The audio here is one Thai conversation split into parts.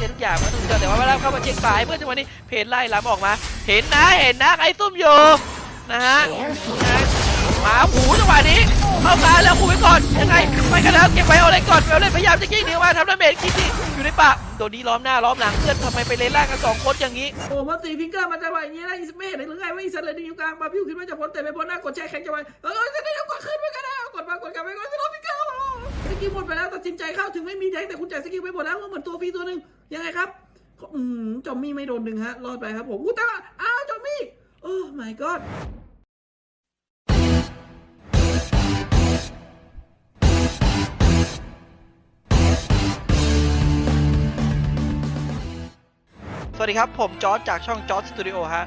ใช่ทุกอย่างมาถูกเจอแต่ว่าเวลาเข้ามาเช็คสายเพื่อนจังหวะนี้เพจไล่ล้ำออกมา เห็นนะเห็นนะไอ้ซุ่มอยู่นะฮะหมาหูจังหวะนี้เข้ามาแล้วคูไว้ก่อนยังไงไปกันแล้วเก็บไว้เอาเลยก่อนเอาเลยพยายามจะยิงหนีออกมาทำดาเมจคิดดิอยู่ในป่าโดนนี้ล้อมหน้าล้อมหลังเพื่อนทำไมไปเลนล่างกันสองคนอย่างนี้โอ้มาตีฟิงเกอร์มันจะว่าอย่างนี้นะอีสไม่เห็นหรือไงว่าอีสันเลยดิ้งอยู่กลางมาพิวขึ้นมาจากพ้นแต่ไม่พ้นหน้ากดแชร์แข่งจะไปเออจะได้กดขึ้นไปกันนะกดมากดกลับไปกด สกิลหมดไปแล้วตัดสินใจเข้าถึงไม่มีแดงแต่คุณจ่ายสกิลไปหมดแล้วเหมือนตัวฟรีตัวหนึ่งยังไงครับอืมจอมมี่ไม่โดนดึงฮะรอดไปครับผมกูตาอ้าวจอมมี่โอ้ my god สวัสดีครับ ผมจอร์จจากช่องจอร์จสตูดิโอฮะ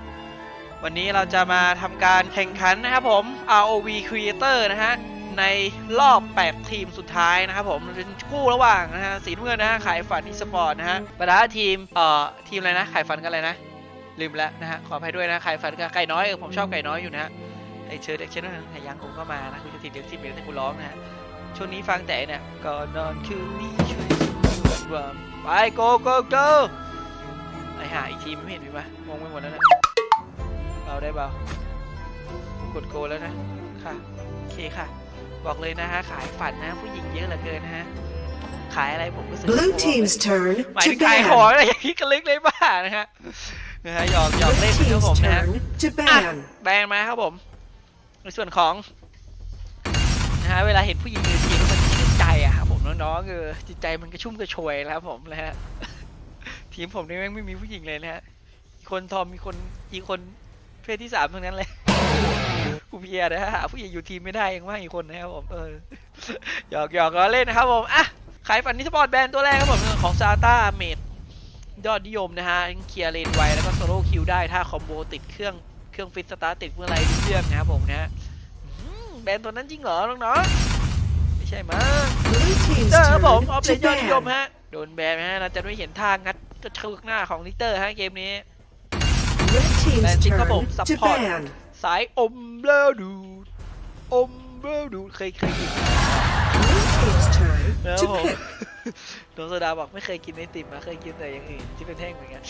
วันนี้เราจะมาทำการแข่งขันนะครับผม ROV Creator นะฮะ ในรอบ 8 ทีมสุดท้ายนะครับผมเป็นคู่ระหว่างนะฮะสีน้ำเงินนะฮะขายฝันอีสปอร์ตนะฮะปะทะทีมเอ่อทีมอะไรนะขายฝันกันอะไรนะ ลืมแล้วนะฮะขออภัยด้วยนะขายฝันกับไก่น้อยเออผมชอบไก่น้อยอยู่นะฮะไอเชิญเด็กเชิญนั่นไยังคงก็มานะคุณจะติดเด็กสิบเด็กแต่กูร้องนะฮะช่วงนี้ฟังแต่เนี่ยก่อนนอนคืนนี้ช่วยสวดไป go go go ไอหาอีกทีมไม่เห็นมีปะงงไปหมดแล้วนะเบาได้เบากดโกแล้วนะ ค่ะโอเคค่ะ บอกเลยนะฮะขายฝันนะผู้หญิงเยอะเหลือเกินนะฮะขายอะไรผมก็ซื้อ Blue team's turn หมาย to ถึงขายของ ban. อะไรอย่างนี้กันลึกเลยบ้านะฮะนะฮะหยอกหยอก Blue เล่นนะครับผม team's นะฮะ turn to อะ ban. แบนมาครับผม ในส่วนของนะฮะเวลาเห็นผู้หญิงยืนทีมันชื่นใจอะครับผมน้องๆเออจิตใจมันกระชุ่มกระชวยแล้วครับผมนะฮะ ทีมผมนี่แม่งไม่มีผู้หญิงเลยนะฮะมีคนทอมมีคนอีกคนเพศที่สามทั้งนั้นเลย กูเพียนะฮะหาผู้หญิงอยู่ทีมไม่ได้ยังว่าอีกคนนะครับผมเออหยอกหยอกล้อเล่นนะครับผมอะขายฝันนิสปอร์ตแบนตัวแรกครับผมของซาต้าเมดยอดนิยมนะฮะเคลียร์เลนไวแล้วก็โซโล่คิวได้ถ้าคอมโบติดเครื่องเครื่องฟิตสตาร์ทติดเมื่อไรเครื่องนะครับผมนะฮะอืมแบรนด์ตัวนั้นจริงเหรอน้องๆไม่ใช่มั้ง Blue team's เตอร์ครับผม turn ออฟเล to นยอดนิยม ban. ฮะโดนแบนนะฮะเราจะไม่เห็นท่างัดกระชึกหน้าของลิเตอร์ฮะเกมนี้ Red team's Band team turn ครับผม to support ban. สายอมแล้วดูดอมแล้วดูดเคยเคยกิน Blue team's turn แล้ว to ผม pick. โดนโซดาบอกไม่เคยกินไอติมนะเคยกินแต่อย่างอื่นที่เป็นแท่งเหมือนกัน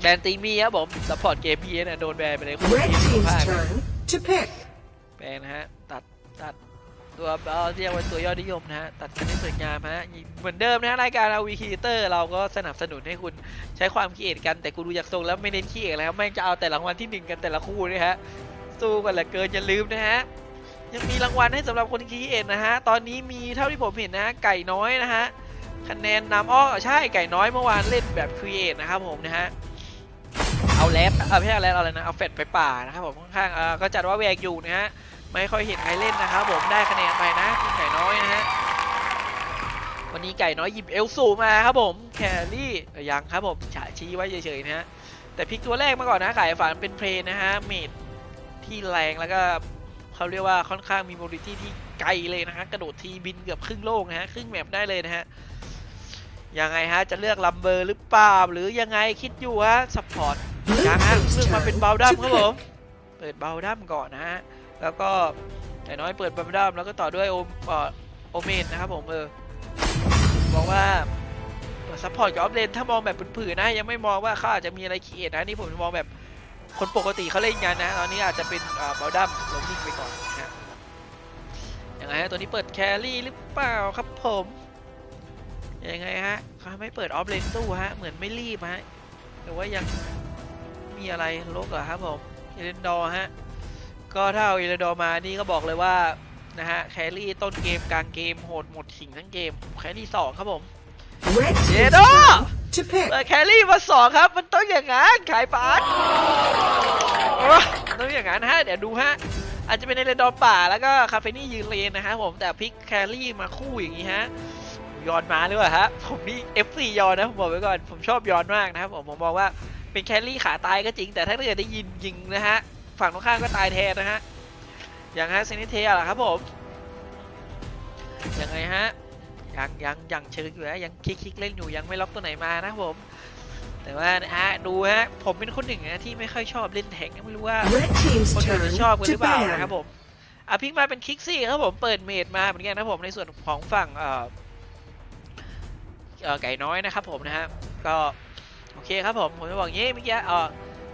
แบนตีมีครับผมซัพพอร์ตเกมพีเนี่ยโดนแบนไปเลยคุณ Red ทีมสุ team's ภาพนะ turn to pick. แปลงนะฮะ ตัดตัด ตัวเอาเรียกว่าตัวยอดนิยมนะฮะตัดกันให้สวยงามฮะเหมือนเดิมนะฮะรายการเอาวีคีเตอร์เราก็สนับสนุนให้คุณใช้ความคิดเอทกันแต่กูดูจากทรงแล้วไม่เน้นขี้เอทแล้วแม่งจะเอาแต่รางวัลที่หนึ่งกันแต่ละคู่นี่ฮะสู้กันเหลือเกินอย่าลืมนะฮะยังมีรางวัลให้สำหรับคนคิดเอทนะฮะตอนนี้มีเท่าที่ผมเห็นนะไก่น้อยนะฮะคะแนนนำอ้อใช่ไก่น้อยเมื่อวานเล่นแบบครีเอทนะครับผมนะฮะเอาแรปเออไม่ใช่แรปเอาอะไรนะเอาเฟดไปป่านะครับผมข้างๆเออก็จัดว่าแวกอยู่นะฮะ ไม่ค่อยเห็นใครเล่นนะครับผมได้คะแนนไปนะไก่น้อยนะฮะวันนี้ไก่น้อยหยิบเอลสูมาครับผมแครี่ยังครับผมฉะชี้ไว้เฉยๆนะฮะแต่พลิกตัวแรกมาก่อนนะไก่ฝันเป็นเพลนนะฮะเมดที่แรงแล้วก็เขาเรียกว่าค่อนข้างมีโมบิตี้ที่ไกลเลยนะฮะกระโดดทีบินเกือบครึ่งโลกนะฮะครึ่งแมปได้เลยนะฮะยังไงฮะจะเลือกลัมเบอร์หรือเปล่าหรือยังไงคิดอยู่ฮะสปอร์ตยังฮะเลือกมาเป็นเบลดัมครับผมเปิดเบลดัมก่อนนะฮะ แล้วก็ไก่น้อยเปิดเบลดัมแล้วก็ต่อด้วยโอมเอ่อโอเมนนะครับผมเออบอกว่าซัพพอร์ตกับออฟเลนถ้ามองแบบผืนๆนะ ยังไม่มองว่าเขาอาจจะมีอะไรคีเอทนะนี่ผมมองแบบคนปกติเขาเล่นกันนะ ตอนนี้อาจจะเป็นเบลดัมลงนิ่งไปก่อนนะฮะยังไงฮะตัวนี้เปิดแครี่หรือเปล่าครับผมยังไงฮะเขาไม่เปิดออฟเลนตู้ฮะเหมือนไม่รีบฮะหรือว่ายังมีอะไรลกเหรอครับผมเอเลนดอฮะ ก็ถ้าเอาอิเลดอร์มานี่ก็บอกเลยว่านะฮะแครี่ต้นเกมกลางเกมโหดหมดขิงทั้งเกมแครี่สองครับผม Red team's Jedo! turn to pick. เปิดแครี่มาสองครับ มันต้องอย่างนั้นขายปาร์ตโอ้มันต้องอย่างนั้นฮะเดี๋ยวดูฮะอาจจะเป็นในเรนดอร์ป่าแล้วก็คาเฟนี่ยืนเลนนะฮะผมแต่พลิกแครี่มาคู่อย่างนี้ฮะยอนมาหรือเปล่าฮะผมนี่ F4 ยอนนะผมบอกไว้ก่อนผมชอบยอนมากนะครับผมผมมองว่าเป็นแครี่ขาตายก็จริง แต่ถ้าเกิดได้ยินยิงนะฮะ ฝั่งตรงข้ามก็ตายแทนนะฮะ อย่างฮะเซนิเทียล่ะครับผมยังไงฮะ ยังยังยังเชิงอยู่นะยังคลิกคลิกเล่นอยู่ยังไม่ล็อกตัวไหนมานะครับผมแต่ว่านะฮะดูฮะผมเป็นคนหนึ่งนะที่ไม่ค่อยชอบเล่นแทงไม่รู้ว่า Red team's คนอื่น turn จะชอบกันห to รือเปล่านะครับ ban. ผมอะพิกมาเป็นคิกซี่ครับผมเปิดเมดมาเหมือนกันนะครับผมในส่วนของฝั่งเอ่อเอ่อไก่น้อยนะครับผมนะฮะก็โอเคครับผมผมจะบอกอย่างงี้เมื่อกี้เออ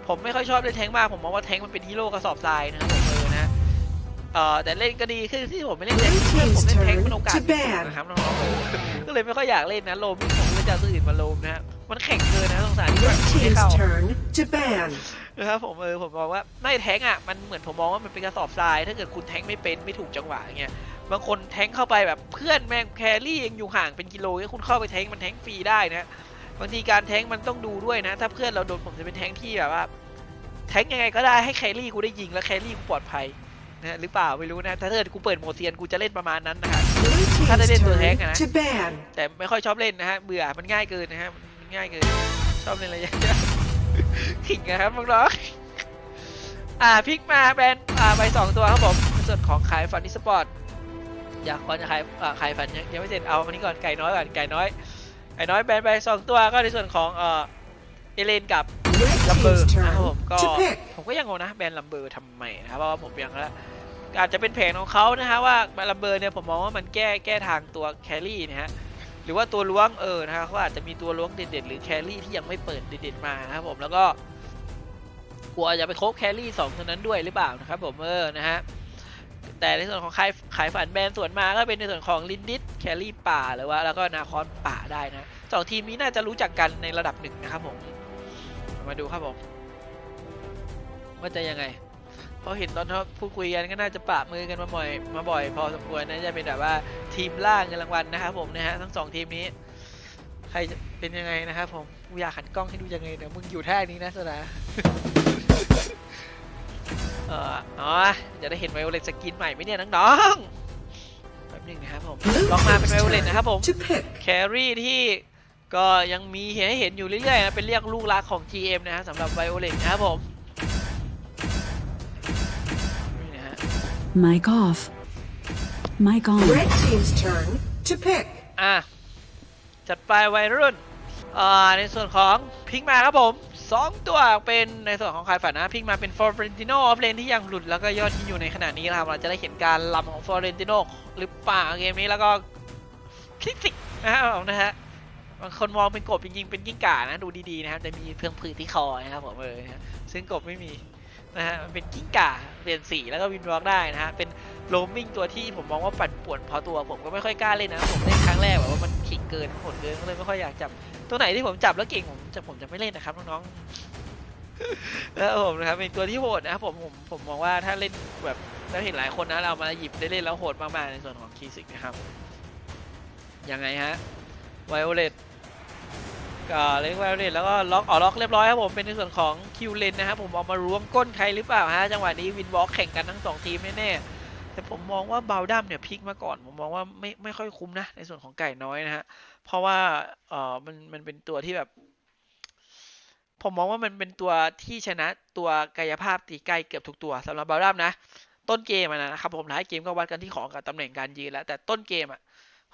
ผมไม่ค่อยชอบเล่นแทงค์มากผมมองว่าแทงค์มันเป็นฮีโร่กระสอบทรายนะครับผมเออนะเอ่อแต่เล่นก็ดีขึ้นที่ผมไม่เล่นแทงค์เพื่อนผมเล่นแทงค์มันโอกาส To ban นะครับน้องๆเออก็เลยไม่ค่อยอยากเล่นนะโลมผมเลยจะเอาตัวอื่นมาโลมนะฮะมันแข่งเกินนะสงสารที่แบบ Red ไม่ team's เข้า turn to ban. นะครับผมเออผมมองว่าไม่แทงก์อะมันเหมือนผมมองว่ามันเป็นกระสอบทราย ถ้าเกิดคุณแทงก์ไม่เป็นไม่ถูกจังหวะอย่างเงี้ยบางคนแทงก์เข้าไปแบบเพื่อนแม่งแครี่ยังอยู่ห่างเป็นกิโลเนี่ยคุณเข้าไปแทงก์มันแทงก์ฟรีได้นะ บางทีการแทงก์มันต้องดูด้วยนะ ถ้าเพื่อนเราโดนผมจะเป็นแทงก์ที่แบบว่า แทงก์ยังไงก็ได้ให้แครี่กูได้ยิงแล้วแครี่กูปลอดภัยนะหรือเปล่าไม่รู้นะ ถ้าเกิดกูเปิดโหมดเซียนกูจะเล่นประมาณนั้นนะฮะ Blue team's Kada din to, turn Hank, ah. to ban. แต่ไม่ค่อยชอบเล่นนะฮะเบื่อมันง่ายเกินนะฮะมันง่ายเกินชอบเล่นอะไรอย่างเงี้ยขิงนะครับน้องๆอ่าพลิกมาแบรนด์อ่าไปสองตัวครับผมในส่วนของขายฟันนิสปอร์ตอยากก่อนจะขายอ่าขายฟันยังยังไม่เสร็จเอาอันนี้ก่อนไก่น้อยก่อนไก่น้อย ไก่น้อยแบรนด์ไปสองตัวก็ในส่วนของเอ่อเอเลนกับ Red ลัมเบอ team's ร์นะครับผม turn ก็ to pick. ผมก็ยังงงนะแบรนด์ลัมเบอร์ทำไมนะครับเพราะว่าผมยังละอาจจะเป็นแผนของเขานะฮะว่าลัมเบอร์เนี่ยผมมองว่ามันแก้แก้ทางตัวแครี่นะฮะหรือว่าตัวล้วงเออนะฮะเขาอาจจะมีตัวล้วงเด็ดๆหรือแครี่ที่ยังไม่เปิดเด็ดๆมานะครับผมแล้วก็กลัวจะไปครบแครี่สองตัวนั้นด้วยหรือเปล่านะครับผมเออนะฮะ แต่ในส่วนของขายขายฝันแบรนด์ส่วนมาก็เป็นในส่วนของลินดิสแครี่ป่าหรือว่าแล้วก็นาคอนป่าได้นะสองทีมนี้น่าจะรู้จักกันในระดับหนึ่งนะครับผมมาดูครับผมว่าจะยังไงพราะเห็นตอนเขาพูดคุยกันก็น่าจะปะมือกันมาบ่อยมาบ่อย พอสมควรนะจะเป็นแบบว่าทีมล่าเงินรางวัลนะครับผมนะฮะทั้งสองทีมนี้ ใครจะเป็นยังไงนะครับผมกูอยากหันกล้องให้ดูยังไงเนี่ยมึงอยู่ท่านี้นะสนะ อออ๋อจะได้เห็นไวโอเลตสกินใหม่ไหมเนี่ยน้องๆแป๊บหนึงนะครับผม Blue ลองมาเป็น team's ไวโอเลต turn นะครับผม to pick. แครี่ที่ก็ยังมีเห็นให้เห็นอยู่เรื่อยๆนะเป็นเรียกลูกรักของ GM นะฮะสำหรับไวโอเลตนะครับผมนี่นะฮะ Mic off. Mic on. Red team's turn to pick. อะจัดไปวัยรุ่นอ่าในส่วนของพิงมาครับผม สองตัวเป็นในส่วนของคายฝันนะพิงมาเป็นฟอร์เรนติโนออฟเลนที่ยังหลุดแล้วก็ยอดที่อยู่ในขณะนี้นะครับเราจะได้เห็นการลำของฟอร์เรนติโนหรือเปล่าเกมนี้แล้วก็คลิกสิกนะครับนะฮะบางคนมองเป็นกบจริงๆเป็นกิ้งก่านะดูดีๆนะครับจะมีเพื่องผืดที่คอนะครับผมเออซึ่งกบไม่มีนะฮะมันเป็นกิ้งก่าเปลี่ยนสีแล้วก็วินบล็อกได้นะฮะเป็นโรมมิ่งตัวที่ผมมองว่าปั่นป่วนพอตัวผมก็ไม่ค่อยกล้าเล่นนะผมเล่นครั้งแรกแบบว่ามันขิงเกินโหดเกินก็เลยไม่ค่อยอยากจับ ตัวไหนที่ผมจับแล้วเก่งผมจะผมจะไม่เล่นนะครับน้องๆแล้วผมนะครับเป็นตัวที่โหดนะครับผมผมผมมองว่าถ้าเล่นแบบแล้วเห็นหลายคนนะเรามาหยิบได้เล่นแล้วโหดมากๆในส่วนของคีสิกนะครับยังไงฮะไวโอเลตก็เล่นไวโอเลตแล้วก็ล็อกออล็อกเรียบร้อยครับผมเป็นในส่วนของคิวเลนนะครับผมเอามาล้วงก้นใครหรือเปล่าฮะจังหวะนี้วินวอล์กแข่งกันทั้งสองทีมแน่ๆ แต่ผมมองว่าบาลดัมเนี่ยพลิกมาก่อน ผมมองว่าไม่ไม่ค่อยคุ้มนะ ในส่วนของไก่น้อยนะฮะ เพราะว่าเออมันมันเป็นตัวที่แบบ ผมมองว่ามันเป็นตัวที่ชนะตัวกายภาพตีไกลเกือบทุกตัวสำหรับบาลดัมนะ ต้นเกมอะนะครับผมท้ายเกมก็วัดกันที่ของกับตำแหน่งการยืนแล้ว แต่ต้นเกมอะ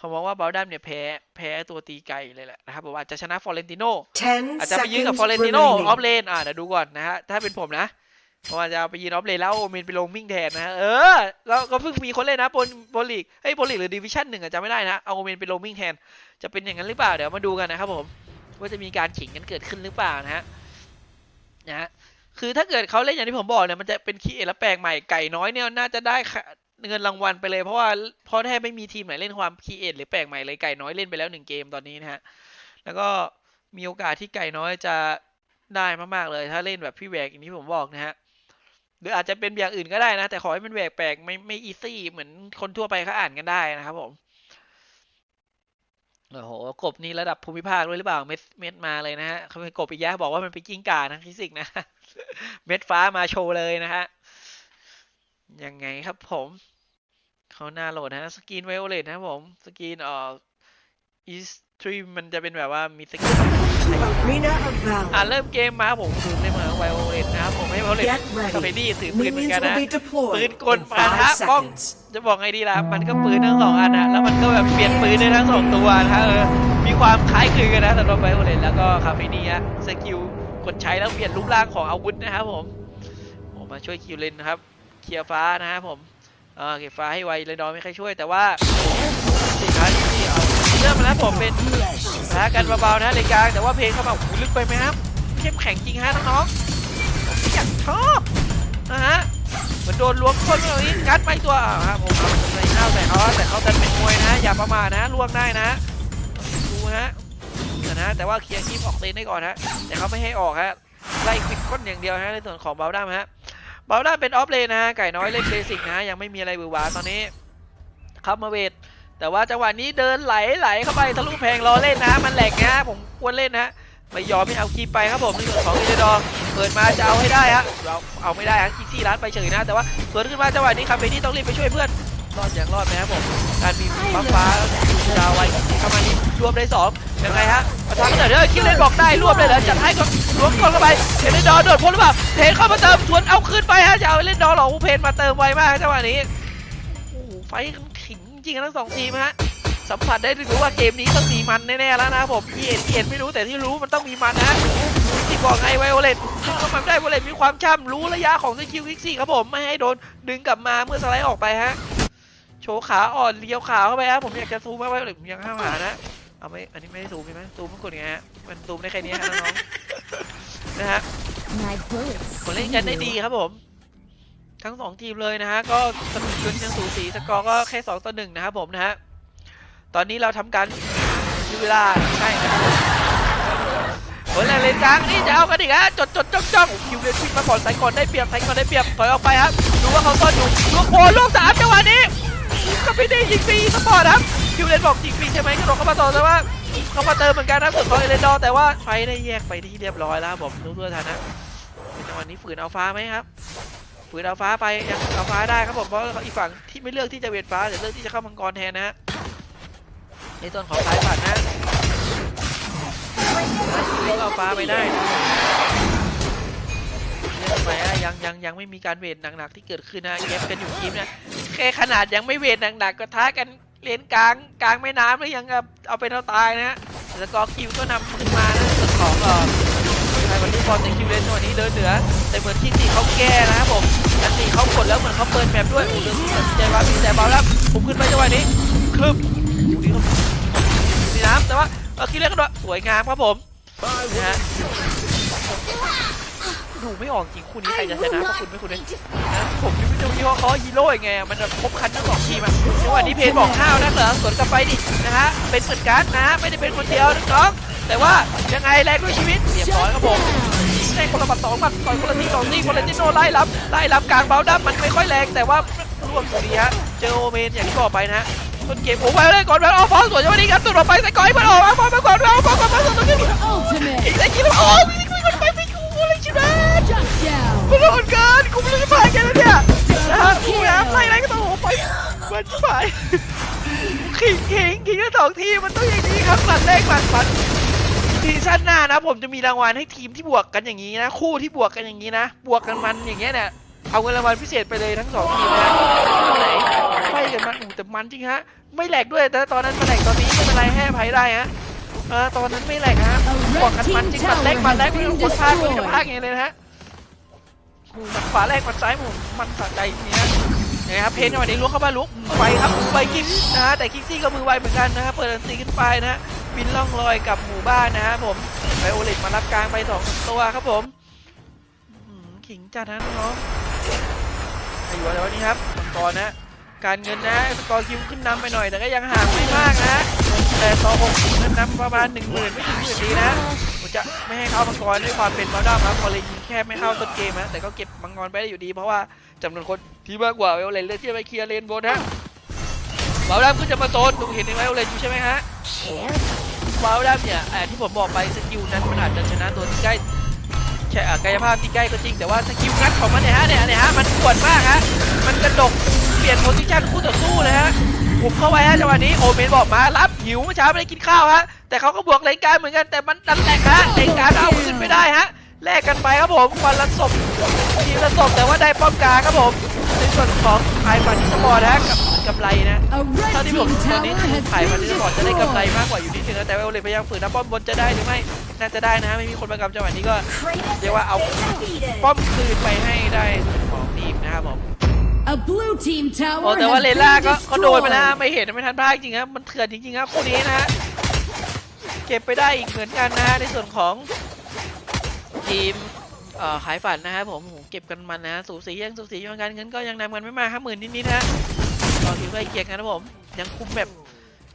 ผมมองว่าบาลดัมเนี่ยแพ้แพ้ตัวตีไกลเลยแหละนะครับผมอาจจะชนะฟอร์เรนติโน10อาจจะไปยืนกับ seconds ฟอร์เรนติโนออฟ remaining. เลนอ่าเดี๋ยวดูก่อนนะฮะถ้าเป็นผมนะ ผมอาจจะเอาไปยืนออฟเลนแล้วโอเมนไปลงมิ่งแทนนะเออแล้วก็เพิ่งมีคนเล่นนะโปรโปรลีกเฮ้ยโปรลีกหรือดิวิชั่นหนึ่งอะจำไม่ได้นะเอาโอเมนไปลงมิ่งแทนจะเป็นอย่างนั้นหรือเปล่าเดี๋ยวมาดูกันนะครับผมว่าจะมีการขิงกันเกิดขึ้นหรือเปล่านะฮะนะฮะคือถ้าเกิดเขาเล่นอย่างที่ผมบอกเนี่ยมันจะเป็นคีเอและแปลกใหม่ไก่น้อยเนี่ยน่าจะได้ค่ะเงินรางวัลไปเลยเพราะว่าเพราะแทบไม่มีทีมไหนเล่นความคีเอทหรือแปลกใหม่เลยไก่น้อยเล่นไปแล้วหนึ่งเกมตอนนี้นะฮะแล้วก็มีโอกาสที่ไก่น้อยจะได้มากๆเลย ถ้าเล่นแบบพี่แวกอย่างที่ผมบอกนะฮะ หรืออาจจะเป็นอย่างอื่นก็ได้นะ แต่ขอให้มันแหวกแปลกไม่ไม่อีซี่เหมือนคนทั่วไปเขาอ่านกันได้นะครับผมโอ้โหกบนี่ระดับภูมิภาคด้วยหรือเปล่าเม็ดเม็ดมาเลยนะฮะเขาเป็นกบอีกแยะบอกว่ามันเป็นกิ้งก่านะฟิสิกส์นะ เม็ดฟ้ามาโชว์เลยนะฮะยังไงครับผมเขาหน้าโหลดนะสกรีนไวโอเลตนะผมสกรีนเอ่ออีสตรีมมันจะเป็นแบบว่ามีสกิล Arena of อ่า Valor. เริ่มเกมมาผมดูเลยเหมือนไวโอเลตนะครับผมให้ไวโอเลต Get คาเฟ ready. นี่ถือปืนเหมือน Minions กัน will นะ be deployed ปืนกล in ปาทะ five ป้อง seconds. จะบอกไงดีล่ะมันก็ปืนทั้งสองอันนะแล้วมันก็แบบเปลี่ยนปืนได้ทั้งสองตัวนะฮะเออมีความคล้ายคลึงกันนะสำหรับไวโอเลตแล้วก็คาเฟนี่ฮะสกิลกดใช้แล้วเปลี่ยนรูปร่างของอาวุธนะครับผมผมมาช่วยคิวเลนนะครับเคลียร์ฟ้านะครับผมเออเก็บฟ้าให้ไวเลยดอไม่ค่อยช่วยแต่ว่าสิ่งท้ายที่ เริ่มมาแล้วผมเป็นแพ้กันเบาๆนะเลนกลางแต่ว่าเพลงเข้ามาโอ้โหลึกไปไหมครับเข้มแข็งจริงฮะน้องๆอยากชอบนะฮะเหมือนโดนล้วงคนแบบนี้กัดไปตัวฮะผมเอาใส่ข้าวใส่เขาแต่เขาดันเป็นมวยนะ อย่าประมาทนะล่วงได้นะดูฮะนะแต่ว่าเคลียร์คลิปออกเลนได้ก่อนฮะแต่เขาไม่ให้ออกฮะไล่ควิดก้นอย่างเดียวฮะในส่วนของเบลด้ามฮะเบลด้ามเป็นออฟเลนนะไก่น้อยเล่นเบสิกนะยังไม่มีอะไรบือหวาตอนนี้เข้ามาเวท แต่ว่าจังหวะนี้เดินไหลไหลเข้าไปทะลุแพงรอเล่นนะมันแหลกนะผมควรเล่นนะไม่ยอมไม่เอาคีไปครับผมในส่วนของอีเดดอร์เปิดมาจะเอาให้ได้ฮะเราเอาไม่ได้ฮะคิกซี่ร้านไปเฉยนะแต่ว่าสวนขึ้นมาจังหวะนี้คาเฟนี่ต้องรีบไปช่วยเพื่อนรอดอย่างรอดไหมครับผมการมีฟ้าฟ้าดาวไว้เข้ามานี่รวมได้สองยังไงฮะประธานก็เดี๋ยวคิดเล่นบอกได้รวมเลยเหรอจัดให้ก็รวมคนเข้าไปเห็นในดอโดดพ้นหรือเปล่าเพนเข้ามาเติมสวนเอาขึ้นไปฮะจะเอาเล่นดอหรอเพนมาเติมไวมากจังหวะนี้โอ้โหไฟขิง ริงๆทั้งสองทีมฮะสัมผัสได้ถึงรู้ว่าเกมนี้ต้องมีมันแน่ๆแล้วนะครับผมที่เห็นที่เห็นไม่รู้แต่ที่รู้มันต้องมีมันนะที่บอกไงไวโอเลตซึ่งก็มันได้ไวโอเลตมีความช่ำรู้ระยะของสกิลคิกซี่ครับผมไม่ให้โดนดึงกลับมาเมื่อสไลด์ออกไปฮะโชว์ขาอ่อนเลี้ยวขาเข้าไปฮะผมอยากจะซูมไว้ไวโอเลตผมยังห้ามหานะเอาไม่อันนี้ไม่ได้ซูมใช่ไหมซูมมันกดไงฮะมันซูมได้แค่นี้ฮะน้องๆนะฮะ My bullets. ผลเล่นกันได้ดีครับผม ทั้งสองทีมเลยนะฮะก็สนุกจนยังสูสีสกอร์ก็แค่สองต่อหนึ่งนะครับผมนะฮะตอนนี้เราทำการยื้อเวลาใช่ครับผลแรงเลนกลางนี่จะเอากันอีกฮะจดจดจ้องจ้องคิวเลนวิ่งมาก่อนใส่ก่อนได้เปรียบใส่ก่อนได้เปรียบถอยออกไปครับดูว่าเขาซ่อนอยู่ลูกโผล่ลูกสามจังหวะนี้ก็ไม่ได้ยิงฟรีสปอร์ตครับคิวเลนบอกยิงฟรีใช่ไหมกระโดดเข้ามาต่อแต่ว่าเขามาเติมเหมือนกันนะส่วนของเอเลนดอแต่ว่าไฟได้แยกไปที่เรียบร้อยแล้วครับผมรู้ตัวทันนะจังหวะนี้ฝืนเอาฟ้าไหมครับ ฝืนเอาฟ้าไปยังเอาฟ้าได้ครับผมเพราะอีกฝั่งที่ไม่เลือกที่จะเวทฟ้าแต่เลือกที่จะเข้ามังกรแทนนะฮะในต้นของสายปัดนะเลือกเอาฟ้าไปได้เลือกไปอะยังยังยังไม่มีการเวทหนักๆที่เกิดขึ้นนะเก็บกันอยู่ทีมนะแค่ขนาดยังไม่เวทหนักๆก็ท้ากันเลนกลางกลางแม่น้ำแล้วยังเอาเป็นเอาตายนะฮะแล้วก็คิวก็นำขึ้นมานะส่วนของ เอ่อใช่วันนี้บอลในคิวเลนวันนี้เดินเหนือ แต่เหมือนที่สี่เขาแก้นะครับผมอันสี่เขากดแล้วเหมือนเขาเปิดแมปด้วยโอ้โหเจว่ามีแต่บอลแล้วผมขึ้นไปจังหวะนี้คลึบอยู่นี่ครับนี่น้ำแต่ว่าเออคิดเล่นกันด้วยสวยงามครับผมนะฮะดูไม่ออกจริงคู่นี้ใครจะชนะก็คุณไม่คุณเลยนะผมยังไม่รู้ยี่ห้อเขาฮีโร่ยังไงมันแบบครบคันทั้งสองทีมอะจังหวะนี้เพนบอกข้าวนะเหรอสวนกลับไปดินะฮะเป็นเหมือนกันนะฮะไม่ได้เป็นคนเดียวน้อง แต่ว่ายังไงแรงด้วยชีวิตเรียบร้อยครับผมได้คนละบัตรสองบัตรต่อยคนละทีสองทีคนละทีโนไล่รับไล่รับกลางเบาดับมันไม่ค่อยแรงแต่ว่าร่วมอยู่ดีฮะเจอโอเมนอย่างที่บอกไปนะฮะต้นเกมโอ้ไปเลยก่อนแบบเอาฟอสสวยจังหวะนี้ครับสุดออกไปใส่ก้อยมันออกเอาฟอสมาก่อนเอาฟอสมาก่อนต้นเกม Ultimate. อีกแล้วกินแล้วโอ้ยไม่คนไปไม่กูอะไรชิบะ Shut down. กูโดนเกินกูไม่รู้จะผ่านกันแล้วเนี่ยนะฮะกูนะไล่ไล่ก็ต้องโอ้ไปมันชิบหายขิงขิงขิงกันสองทีมันต้องอย่างนี้ครับหลัดแรกหลัดหลัด ซีซั่นหน้านะ ผมจะมีรางวัลให้ทีมที่บวกกันอย่างนี้นะ คู่ที่บวกกันอย่างนี้นะ บวกกันมันอย่างเงี้ยเนี่ยเอาเงินรางวัลพิเศษไปเลยทั้งสองทีมนะไหนไฟกันมันอู้แต่มันจริงฮะ ไม่แหลกด้วยแต่ตอนนั้นมาแหลกตอนนี้ไม่เป็นไรให้ภัยได้ฮะเออตอนนั้นไม่แหลกฮะบวกกันมันจริงมันเล็กมันแรกไม่รู้คนพากคนจะพากยังไงเลยนะฮะหมันขวาแรกมันซ้ายหมุนมันสะใจจริงนะนะครับเพนจังหวะนี้ล้วงเข้ามาลุกไปครับไปคิกนะฮะแต่คิกซี่ก็มือไวเหมือนกันนะฮะเปิดอันตีขึ้นไปนะฮะ บินล่องลอยกับหมู่บ้านนะฮะผมไปโอเลตมารับกลางไปสองตัวครับผมหือขิงจัดนะน้องไอ้หัวแต่วันนี้ครับมังกรนะการเงินนะสกอร์คิวขึ้นนำไปหน่อยแต่ก็ยังห่างไม่มากนะแต่ต่อหกนั้นนำประมาณหนึ่งหมื่นไม่ถึงหมื่นดีนะผมจะไม่ให้เข้ามังกรด้วยความเป็นมาด้าครับพอเลยยิงแค่ไม่เข้าต้นเกมนะแต่ก็เก็บมังกรไปได้อยู่ดี เพราะว่าจำนวนคนที่มากกว่าเวลเลนเลือกที่จะไปเคลียร์เลนบนฮะบาด้าก็จะมาโซนดูเห็นในไวโอเลนอยู่ใช่ไหมฮะ วาลดัมเนี่ยเอ่อที่ผมบอกไปสกิลนั้นมันอาจจะชนะตัวที่ใกล้ใช่กายภาพที่ใกล้ก็จริงแต่ว่าสกิลงัดของมันเนี่ยฮะเนี่ยเนี่ยฮะมันปวดมากฮะมันกระดกเปลี่ยนโพซิชันคู่ต่อสู้เลยฮะผมเข้าไปฮะจังหวะนี้โอเมนบอกมารับหิวเมื่อเช้าไม่ได้กินข้าวฮะแต่เขาก็บวกเลนการเหมือนกันแต่มันดันแหลกฮะเลนการเอาขึ้นไม่ได้ฮะแลกกันไปครับผมวันละศพทีละศพแต่ว่าได้ป้อมกาครับผมในส่วนของ ไอฟันที่สปอร์ตฮะกับกำไรนะ A เท่า red ที่ผม team ตอนนี้ tower คือ has ขายมันที่ been บอร์ดจะได้กำไร destroyed. มากกว่าอยู่นิดนึงนะแต่ว่าโอเลพยายามฝืนนะป้อมบนจะได้หรือไม่น่าจะได้นะไม่มีคนมากำจังหวะนี้ก็เรียกว่าเอาป้อมคืนไปให้ได้ของทีมนะครับผม A blue team โอ้ tower แต่ว่า has เลล่า been ก็ก็โดนไปแล้วฮะ destroyed. ไม่เห็นไม่ทันพลาดจริงครับมันเถื่อนจริงๆครับคู่นี้นะฮะเก็บไปได้อีกเหมือนกันนะฮะในส่วนของทีมเอ่อ ขายฝันนะครับผมเก็บกันมันนะ สูสียังสูสีเหมือนกันเงินก็ยังนำกันไม่มาห้าหมื่นนิดๆนะฮะต่อถือใกล้เคียงกันนะผมยังคุมแบบ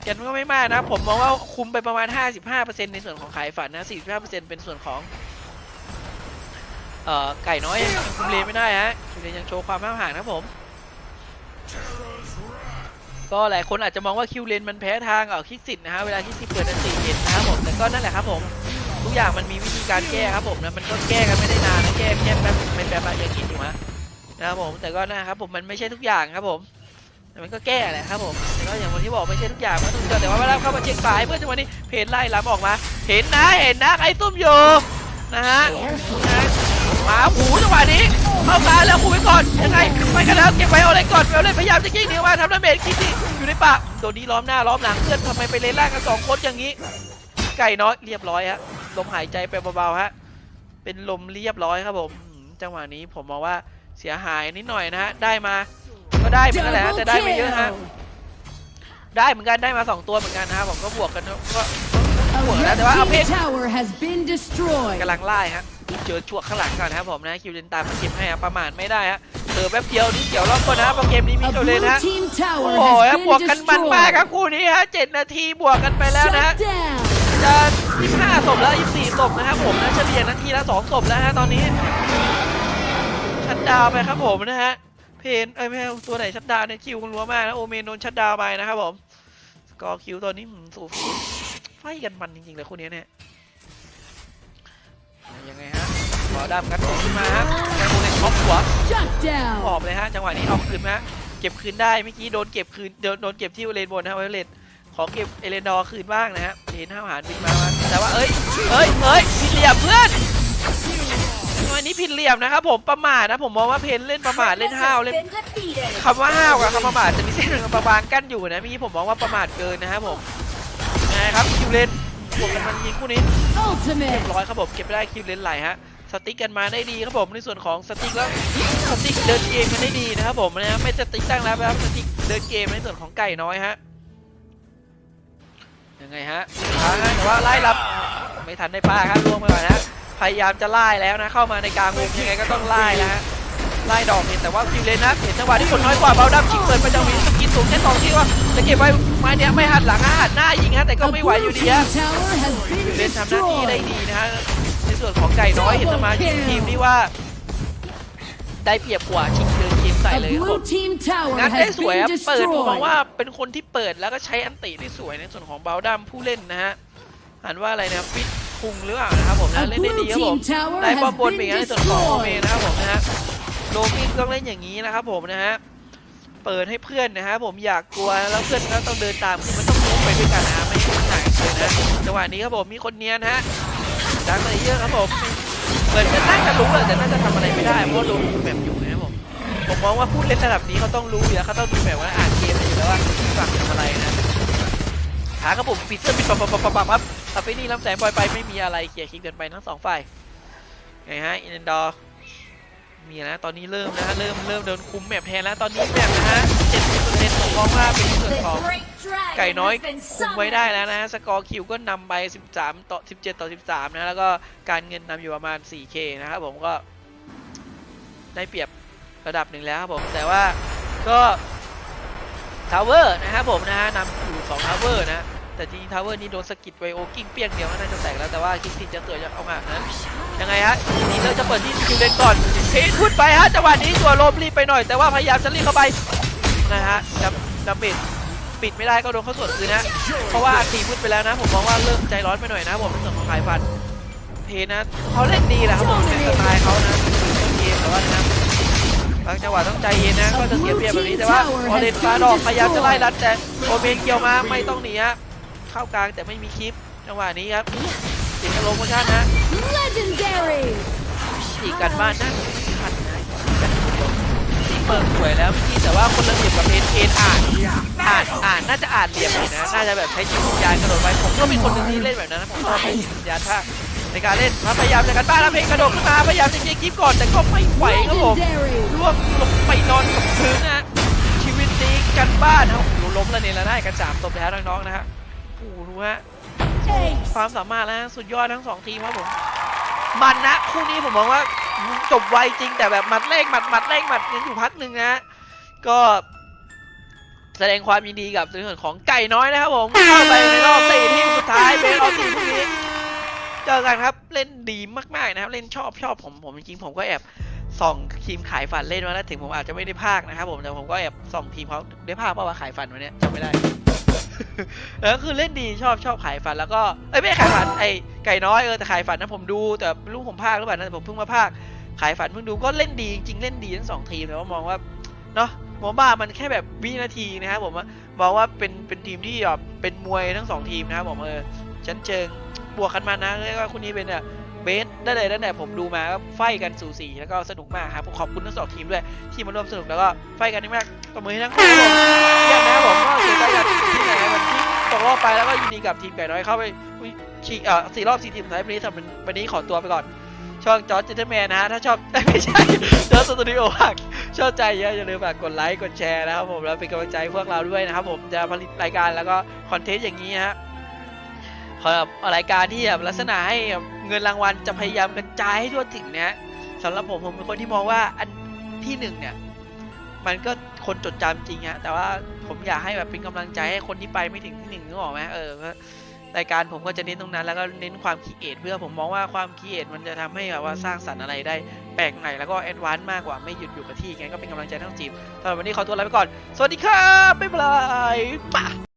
กันก็ไม่มากนะ ผมมองว่าคุมไปประมาณ 55%ในส่วนของขายฝันนะ 45%เป็นส่วนของเอ่อไก่น้อยยังคุมเลนไม่ได้ฮะคุมเลนยังโชว์ความห้าวหาญนะครับผม ก็หลายคนอาจจะมองว่าคิวเลนมันแพ้ทางเออคิกสิทธิ์นะฮะเวลาที่ที่เปิดอันตีเย็นนะครับผมแต่ก็นั่นแหละครับผม ทุกอย่างมันมีวิธีการแก้ครับผมนะมันก็แก้กันไม่ได้นานนะแก้แค่แป๊บเป็นแบบอย่างคิดอยู่นะนะครับผมแต่ก็นะครับผมมันไม่ใช่ทุกอย่างครับผมแต่มันก็แก้แหละครับผมแต่ก็อย่างวันที่บอกไม่ใช่ทุกอย่างมันต้องแต่ว่าเวลาเข้ามาเช็คสายเพื่อจังหวะนี้เพจไล่ล้ำออกมา เห็นนะเห็นนะไอ้ตุ้มอยู่นะฮะหมาหูจังหวะนี้เข้ามาแล้วคูไปก่อนยังไงไปกันแล้วเก็บไว้เอาเลยก่อนเอาเลยพยายามจะยิงหนีออกมาทำดาเมจคิดดิอยู่ในป่าโดนนี้ล้อมหน้าล้อมหลังเพื่อนทำไมไปเลนล่างกันสองคนอย่างนี้ ไก่น้อยเรียบร้อยฮะ ลมหายใจไปเบาๆฮะเป็นลมเรียบร้อยครับผมอืมจังหวะนี้ผมมองว่าเสียหายนิดหน่อยนะฮะได้มาก็ได้เหมือนกันแหละฮะ Double แต่ได้ไม่เยอะฮะ kill. ได้เหมือนกันได้มาสองตัวเหมือนกันนะฮะผมก็บวกกันก็ก็ A บวกกันแล้ว red แต่ว่าเอาเพ team ชร tower has been destroyed. กำลังไล่ฮะเจอชั่วข้างหลังก่อนนะครับผมนะคิวเลนตามมาเก็บให้ฮะประมาทไม่ได้ฮะเจอแป๊บเดียวนี่เกี่ยวรอบก่อนนะเพราะเกมนี้มี A คิวเลน blue ฮะ team โอ้ tower โห has บวก been กันมันมากครับ destroyed. คู่นี้ฮะเจ็ดนาทีบวกกันไปแล้วนะฮะ Shut down. จะ 25ศพแล้ว24ศพนะครับผมนะเฉลี่ยนาทีละ2ศพแล้วฮะตอนนี้ชัดดาวน์ไปครับผมนะฮะเพนเอ้ยไม่ใช่ตัวไหนชัดดาวน์เนี่ยคิวมันรัวมากนะโอเมนโดนชัดดาวน์ไปนะครับผมสกอร์คิวตอนนี้หืมสูสีไฟกันมันจริงๆเลยคู่นี้เนี่ยยังไงฮะขอดำกันตกขึ้นมาฮะแกโมเลนท็อปหัว Shut ออก down. เลยฮะจังหวะนี้เอาคืนไหมฮะเก็บคืนได้เมื่อกี้โดนเก็บคืนโดนโดนเก็บที่เลนบนนะฮะไวเลน ขอเก็บเอเลนดอร์คืนบ้างนะฮะเห็นห้าวหารบินมา แต่ว่าเอ้ยเอ้ยเอ้ยผิดเหลี่ยมเพื่อนวันนี้ผิดเหลี่ยมนะครับผมประมาทนะผมมองว่าเพนเล่นประมาทเล่นห้าวเล่นคำว่าห้าวกับคำประมาทจะมีเส้นบางๆกั้นอยู่นะมีผมมองว่าประมาทเกินนะครับผมยังไงครับคิวเลนบวกกันมันยิงคู่นี้ Ultimate. ร้อยครับผมเก็บได้คิวเลนไหลฮะสติ๊กกันมาได้ดีครับผมในส่วนของสติ๊กแล้วสติ๊กเดินเกมกันได้ดีนะครับผมนะไม่สติ๊กตั้งแล้วนะครับสติ๊กเดินเกมในส่วนของไก่น้อยฮะ ยังไงฮะช้าฮะแต่ว่าไล่รับไม่ทันได้ป้าครับล่วงไปก่อนนะพยายามจะไล่แล้วนะ เข้ามาในกลางวงยังไงก็ต้องไล่แล้วฮะไล่ดอกเห็นแต่ว่าคิวเลนนะเห็นจังหวะที่คนน้อยกว่าเบาดับชิงเปิดประจังหวีสกินสูงแค่สองที่ว่าจะเก็บไว้ไม้เนี้ยไม่หันหลังหันหน้ายิงฮะแต่ก็ไม่ไหวอยู่ดีฮะ tower has เลนทำหน้าที่ได้ดีนะฮะในส่วนของไก่น้อยเห็นสมาชิกทีมนี่ว่า ได้เปรียบกว่าชิงเดิน ใส่ A เลยครับผ blue ม team tower งั้นได้ has สวย been ครับเปิดผมมอง destroyed. ว่าเป็นคนที่เปิดแล้วก็ใช้อันติได้สวยในส่วนของเบลดัมผู้เล่นนะฮะอ่านว่าอะไรนะครับฟิตคุงหรือเปล่านะครับผมนะ A เล่นได้ blue ดีครับผม team tower ได้ป้อม has บนเป็น been อย่างนั้นในส่วนของโอเม destroyed. นะครับผมนะฮะโลมินต้องเล่นอย่างนี้นะครับผมนะฮะเปิดให้เพื่อนนะฮะผมอยากกลัวแล้วเพื่อนก็ต้องเดินตามคือมันต้องมุกไปด้วยกันนะไม่ให้ห่างเลยนะจังหวะนี้ครับผมมีคนเนียนฮะดังเลยเยอะครับผมเหมือนจะน่าจะรู้เลยแต่น่าจะทำอะไรไม่ได้เพราะโดนดูแบบอยู่นะครับ ผมมองว่าผู้เล่นระดับนี้เขาต้องรู้อยู่แล้วเขาต้องดูแบบว่าอ่านเกมอยู่แล้วว่าฝั่งทำอะไรนะหาครับผมปิดเสื้อปิดปับปับปับปับปับครับเอาไปนี่ลำแสงปล่อยไปไม่มีอะไรเขี่ยร์คิกกันไปทั้งสองฝ่ายไงฮะอินดอร์มีนะตอนนี้เริ่มนะฮะเริ่มเริ่มโดนคุมแมปแทนแล้วตอนนี้แมปนะฮะ70%ของกองว่าเป็นส่วนของไก่น้อยคุมไว้ได้แล้วนะสกอร์คิวก็นำไป13ต่อ17ต่อ13นะแล้วก็การเงินนำอยู่ประมาณ 4K นะครับผมก็ได้เปรียบ ระดับหนึ่งแล้วครับผมแต่ว่าก็ทาวเวอร์นะครับผมนะฮะนำอยู่2ทาวเวอร์นะแต่จริงทาวเวอร์นี้โดนสกิดไวโอกิ้งเปี้ยงเดียวน่าจะแตกแล้วแต่ว่าคิกซินจะเตือนจะเอามานะยังไงฮะทีนี้เราจะเปิดที่คิวเลนก่อนเพนพูดไปฮะจังหวะนี้ตัวลมรีบไปหน่อยแต่ว่าพยายามจะรีบเข้าไปนะฮะดับดับเบิลปิดไม่ได้ก็โดนเขาสวนคืนนะเพราะว่าตีพูดไปแล้วนะ ผมมองว่าเริ่มใจร้อนไปหน่อยนะผมในส่วนของขายฟันเพนนะเขาเล่นดีแหละครับผมเป็นสไตล์เขานะเกมแต่ว่านะ บางจังหวะต้องใจเย็นนะ ก็จะเสียเปรียบแบบนี้แต่ว่าพอเลนฟ้าดอกพยายามจะไล่รัดแต่โอเมนเกี่ยวมาไม่ต้องหนีฮะเข้ากลางแต่ไม่มีคลิปจังหวะนี้ครับเสียงโลโมชั่นนะ Legendary. สีกันบ้านน่าจะไม่ทันนะสีเปิดสวยแล้วเมื่อกี้แต่ว่าคนละเหลี่ยมกับเพนเพนอ่านอ่านอ่านน่าจะอ่านเหลี่ยมเลยนะน่าจะแบบใช้จิตวิญญาณกระโดดไปผมก็เป็นคนหนึ่งที่เล่นแบบนั้นนะผมชอบใช้จิตวิญญาณถ้า ในการเล่นพยายามจะกันบ้านแล้วเพลงกระโดดขึ้นมาพยายามจะยิงคลิปก่อนแต่ก็ไม่ไหวครับผมล่วงลงไปนอนกับพื้นนะฮะชีวิตนี้กันบ้านนะครับโอ้โหล้มละเนระนาดกันสามตบแล้วน้องๆนะฮะโอ้โหดูฮะความสามารถแล้วสุดยอดทั้งสองทีมครับผมมันนะคู่นี้ผมมองว่าจบไวจริงแต่แบบหมัดเลขหมัดหมัดเลขหมัดยังอยู่พักหนึ่งนะฮะก็แสดงความยินดีกับส่วนของไก่น้อยนะครับผมเข้าไปในรอบสี่ทีมสุดท้ายเป็นรอบสี่พวกนี้ เจอกันครับเล่นดีมากๆนะครับ เล่นชอบชอบผมผมจริงๆผมก็แอบส่องทีมขายฝันเล่นมาแล้วถึงผมอาจจะไม่ได้ภาคนะครับ ผมแต่ผมก็แอบส่องทีมเขาได้ภาคเพราะว่าขายฝันวันนี้จำไม่ได้แล้วคือเล่นดีชอบชอบขายฝันแล้วก็เอ้ยไม่ขายฝันไอ้ไก่น้อยเออแต่ขายฝันนะผมดูแต่รู้ผมภาคหรือเปล่านะผมเพิ่งมาภาคขายฝันเพิ่งดูก็เล่นดีจริงๆเล่นดีทั้งสองทีมแต่ว่ามองว่าเนาะโมบ้ามันแค่แบบวินาทีนะครับผมว่ามองว่าเป็นเป็นทีมที่แบบเป็นมวยทั้งสองทีมนะครับผมเออชั้นเชิง บวกกันมานะเรียกว่าคู่นี้เป็นเนี่ยเบสได้เลยตั้งแต่ผมดูมาก็ไฟกันสูสีแล้วก็สนุกมากครับผมขอบคุณทั้งสองทีมด้วยที่มาร่วมสนุกแล้วก็ไฟกันมากตบมือให้ทั้งคู่เยี่ยมนะครับผมก็เสียใจกับที่ไหนวันที่ตกรอบไปแล้วก็ยินดีกับทีมไก่น้อยเข้าไปอุ๊ยชิงเอ่อสี่รอบสี่ทีมสุดท้ายวันนี้สำหรับวันนี้ขอตัวไปก่อนช่องจอร์จเจนเทอร์แมนนะฮะถ้าชอบไม่ใช่จอร์จสตูดิโอหักชอบใจเยอะอย่าลืมฝากกดไลค์กดแชร์นะครับผมแล้วเป็นกำลังใจพวกเราด้วยนะครับผมจะผลิตรายการแล้วก็คอนเทนต์อย่างนี้ฮะ ขอแบบรายการที่แบบลักษณะให้เงินรางวัลจะพยายามกระจายให้ทั่วถึงนะฮะสำหรับผมผมเป็นคนที่มองว่าอันที่หนึ่งเนี่ย มันก็คนจดจำจริงฮะแต่ว่าผมอยากให้แบบเป็นกำลังใจให้คนที่ไปไม่ถึงที่หนึ่งนึกออกไหมเออรายการผมก็จะเน้นตรงนั้นแล้วก็เน้นความคิดเอทเพื่อผมมองว่าความคิดเอทมันจะทำให้แบบว่าสร้างสรรค์อะไรได้แปลกใหม่แล้วก็แอดวานซ์มากกว่าไม่หยุดอยู่กับที่ไงก็เป็นกำลังใจทั้งทีมสำหรับวันนี้ขอตัวลาไปก่อน สวัสดีครับบ๊ายบาย